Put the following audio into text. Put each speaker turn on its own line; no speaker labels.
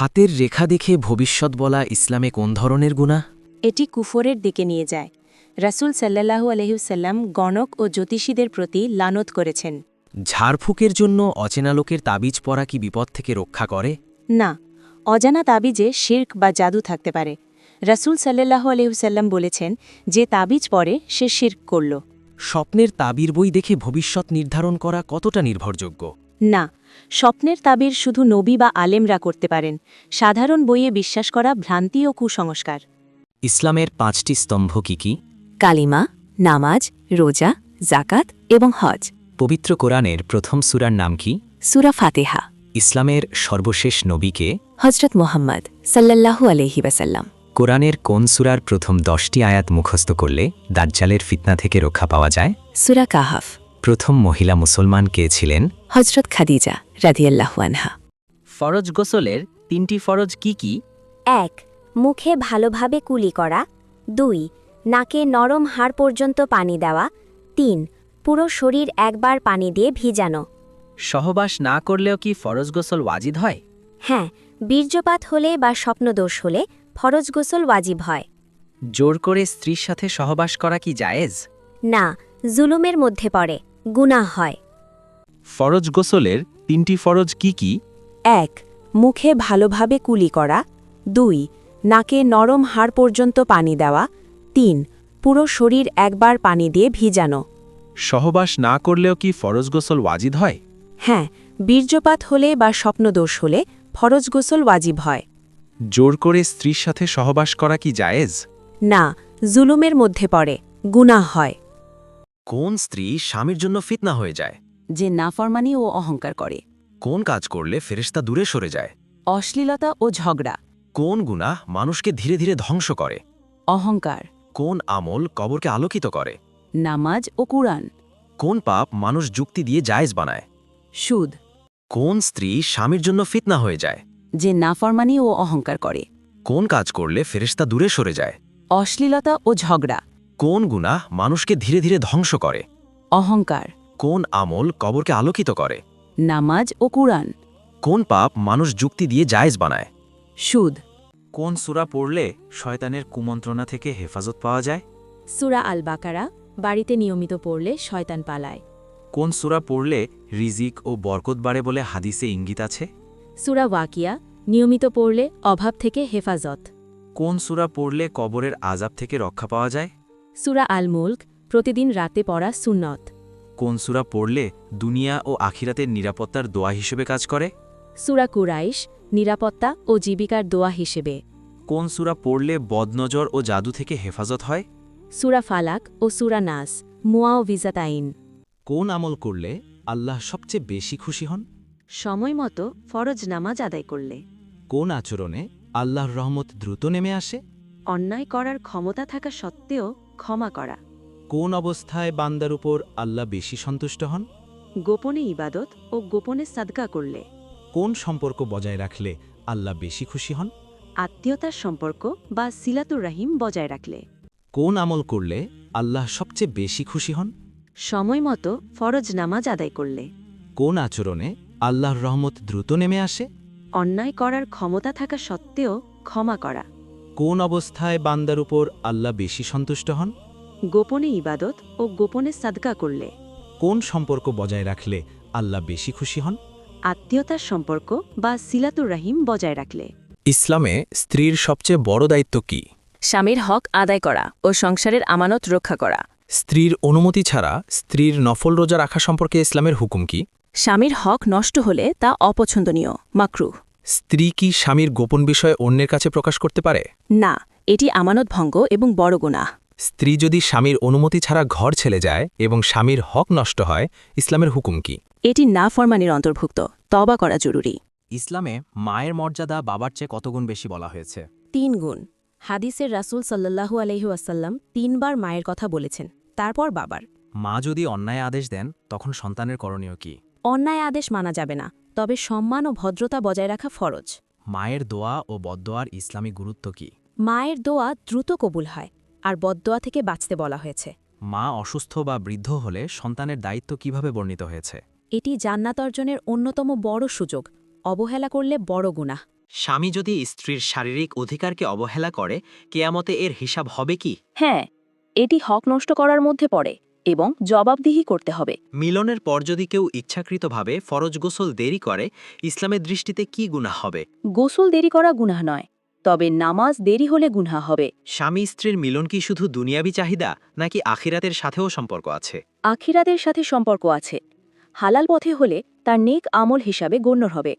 হাতের রেখা দেখে ভবিষ্যৎ বলা ইসলামে কোন ধরনের গুণা
এটি কুফরের দিকে নিয়ে যায়। রাসূল সাল্লাল্লাহু আলহিউসাল্লাম গণক ও জ্যোতিষীদের প্রতি লানত করেছেন।
ঝাড়ফুঁকের জন্য অচেনা লোকের তাবিজ পরা কি বিপদ থেকে রক্ষা করে?
না অজানা তাবিজে শির্ক বা জাদু থাকতে পারে। রাসূল সাল্লাল্লাহু আলহিউসাল্লাম বলেছেন যে তাবিজ পরে সে শির্ক করল।
স্বপ্নের তাবির বই দেখে ভবিষ্যৎ নির্ধারণ করা কতটা নির্ভরযোগ্য?
না স্বপ্নের তাবির শুধু নবী বা আলেমরা করতে পারেন। সাধারণ বইয়ে বিশ্বাস করা ভ্রান্তি ও কুসংস্কার।
ইসলামের পাঁচটি স্তম্ভ কি কি?
কালিমা নামাজ রোজা জাকাত এবং হজ।
পবিত্র কোরআনের প্রথম সুরার নাম কি?
সুরা ফাতেহা।
ইসলামের সর্বশেষ নবীকে
হজরত মোহাম্মদ সাল্লাল্লাহু আলহি ওয়াসাল্লাম।
কোরআনের কোন সুরার প্রথম দশটি আয়াত মুখস্থ করলে দাজ্জালের ফিতনা থেকে রক্ষা পাওয়া যায়?
সুরা কাহাফ।
প্রথম মহিলা মুসলমান কে ছিলেন?
হজরত খাদিজা রাদিয়াল্লাহু আনহা।
ফরজ গোসলের তিনটি ফরজ কি কি?
এক মুখে ভালোভাবে কুলি করা। দুই নাকে নরম হাড় পর্যন্ত পানি দেওয়া। তিন পুরো শরীর একবার পানি দিয়ে ভিজানো।
সহবাস না করলেও কি ফরজ গোসল ওয়াজিদ হয়?
হ্যাঁ বীর্যপাত হলে বা স্বপ্নদোষ হলে ফরজ গোসল ওয়াজিব হয়।
জোর করে স্ত্রীর সাথে সহবাস করা কি জায়েজ?
না জুলুমের মধ্যে পড়ে। গুনাহ হয়।
ফরজ গোসলের তিনটি ফরজ কি কি?
এক মুখে ভালোভাবে কুলি করা। দুই নাকে নরম হাড় পর্যন্ত পানি দেওয়া। তিন পুরো শরীর একবার পানি দিয়ে ভিজানো।
সহবাস না করলেও কি ফরজ গোসল ওয়াজিদ হয়?
হ্যাঁ বীর্যপাত হলে বা স্বপ্নদোষ হলে ফরজ গোসল ওয়াজিব হয়।
জোর করে স্ত্রীর সাথে সহবাস করা কি জায়েজ?
না জুলুমের মধ্যে পড়ে গুনাহ হয়।
কোন স্ত্রী স্বামীর জন্য ফিতনা হয়ে যায়?
যে নাফরমানি ও অহংকার করে।
কোন কাজ করলে ফেরেশতা দূরে সরে যায়?
অশ্লীলতা ও ঝগড়া।
কোন গুনাহ মানুষকে ধীরে ধীরে ধ্বংস করে?
অহংকার।
কোন আমল কবরকে আলোকিত করে?
নামাজ ও কুরআন।
কোন পাপ মানুষ যুক্তি দিয়ে জায়েজ বানায়?
সুদ।
কোন স্ত্রী স্বামীর জন্য ফিতনা হয়ে যায়?
যে নাফরমানি ও অহংকার করে।
কোন কাজ করলে ফেরেশতা দূরে সরে যায়?
অশ্লীলতা ও ঝগড়া।
কোন গুনাহ মানুষকে ধীরে ধীরে ধ্বংস করে?
অহংকার।
কোন আমল কবরকে আলোকিত করে?
নামাজ ও কুরআন।
কোন পাপ মানুষ যুক্তি দিয়ে জায়েজ বানায়?
সুদ।
কোন সূরা পড়লে শয়তানের কুমন্ত্রণা থেকে হেফাজত পাওয়া যায়?
সুরা আল বাকারা বাড়িতে নিয়মিত পড়লে শয়তান পালায়।
কোন সূরা পড়লে রিজিক ও বরকত বাড়ে বলে হাদিসে ইঙ্গিত আছে?
সুরা ওয়াকিয়া নিয়মিত পড়লে অভাব থেকে হেফাজত।
কোন সূরা পড়লে কবরের আজাব থেকে রক্ষা পাওয়া যায়?
সুরা আল মুল্ক প্রতিদিন রাতে পড়া সুন্নত।
কোন সুরা পড়লে দুনিয়া ও আখিরাতের নিরাপত্তার দোয়া হিসেবে কাজ করে?
সুরা কুরাইশ নিরাপত্তা ও জীবিকার দোয়া হিসেবে।
কোন সুরা পড়লে বদনজর ও জাদু থেকে হেফাজত হয়?
সুরা ফালাক ও সুরা নাস মুয়া ও ভিজাতাইন।
কোন আমল করলে আল্লাহ সবচেয়ে বেশি খুশি হন?
সময় মতো ফরজ নামাজ আদায় করলে।
কোন আচরণে আল্লাহর রহমত দ্রুত নেমে আসে?
অন্যায় করার ক্ষমতা থাকা সত্ত্বেও ক্ষমা করা।
কোন অবস্থায় বান্দার উপর আল্লাহ বেশি সন্তুষ্ট হন?
গোপনে ইবাদত ও গোপনে সাদকা করলে।
কোন সম্পর্ক বজায় রাখলে আল্লাহ বেশি খুশি হন?
আত্মীয়তার সম্পর্ক বা সিলাতুর রাহিম বজায় রাখলে।
কোন আমল করলে আল্লাহ সবচেয়ে বেশি খুশি হন?
সময় মতো ফরজ নামাজ আদায় করলে।
কোন আচরণে আল্লাহর রহমত দ্রুত নেমে আসে?
অন্যায় করার ক্ষমতা থাকা সত্ত্বেও ক্ষমা করা।
কোন অবস্থায় বান্দার উপর আল্লাহ বেশি সন্তুষ্ট হন?
গোপনে ইবাদত ও গোপনে সাদকা করলে।
কোন সম্পর্ক বজায় রাখলে আল্লাহ বেশি খুশি হন?
আত্মীয়তার সম্পর্ক বা সিলাতুর রাহিম বজায় রাখলে।
ইসলামে স্ত্রীর সবচেয়ে বড় দায়িত্ব কি?
স্বামীর হক আদায় করা ও সংসারের আমানত রক্ষা করা।
স্ত্রীর অনুমতি ছাড়া স্ত্রীর নফল রোজা রাখা সম্পর্কে ইসলামের হুকুম কি?
স্বামীর হক নষ্ট হলে তা অপছন্দনীয় মাকরুহ।
স্ত্রী কি স্বামীর গোপন বিষয় অন্যের কাছে প্রকাশ করতে পারে?
না এটি আমানত ভঙ্গ এবং বড় গুনাহ
স্ত্রী যদি স্বামীর অনুমতি ছাড়া ঘর ছেলে যায় এবং স্বামীর হক নষ্ট হয় ইসলামের হুকুম কি?
এটি না ফরমানির অন্তর্ভুক্ত তবা করা জরুরি।
ইসলামে মায়ের মর্যাদা বাবার চেয়ে কতগুণ বেশি বলা হয়েছে?
তিন গুণ। হাদিসের রাসূল সাল্লাল্লাহু আলহি আসাল্লাম তিনবার মায়ের কথা বলেছেন তারপর বাবার।
মা যদি অন্যায় আদেশ দেন তখন সন্তানের করণীয় কি?
অন্যায় আদেশ মানা যাবে না। তবে সম্মান ও ভদ্রতা বজায় রাখা ফরজ।
মায়ের দোয়া ও বদোয়ার ইসলামী গুরুত্ব কি?
মায়ের দোয়া দ্রুত কবুল হয় আর বদোয়া থেকে বাঁচতে বলা হয়েছে।
মা অসুস্থ বা বৃদ্ধ হলে সন্তানের দায়িত্ব কীভাবে বর্ণিত হয়েছে?
এটি জান্নাত অর্জনের অন্যতম বড় সুযোগ অবহেলা করলে বড় গুনাহ।
স্বামী যদি স্ত্রীর শারীরিক অধিকারকে অবহেলা করে কেয়ামতে এর হিসাব হবে কি?
হ্যাঁ এটি হক নষ্ট করার মধ্যে পড়ে। এবং জবাবদিহি করতে হবে।
মিলনের পর যদি কেউ ইচ্ছাকৃতভাবে ফরজ গোসল দেরি করে ইসলামের দৃষ্টিতে কি গুনাহ হবে?
গোসল দেরি করা গুনাহ নয় তবে নামাজ দেরি হলে গুনাহ হবে।
স্বামী স্ত্রীর মিলন কি শুধু দুনিয়াবি চাহিদা নাকি আখিরাতের সাথেও সম্পর্ক আছে?
আখিরাতের সাথে সম্পর্ক আছে। হালাল পথে হলে তার নেক আমল হিসাবে গণ্য হবে।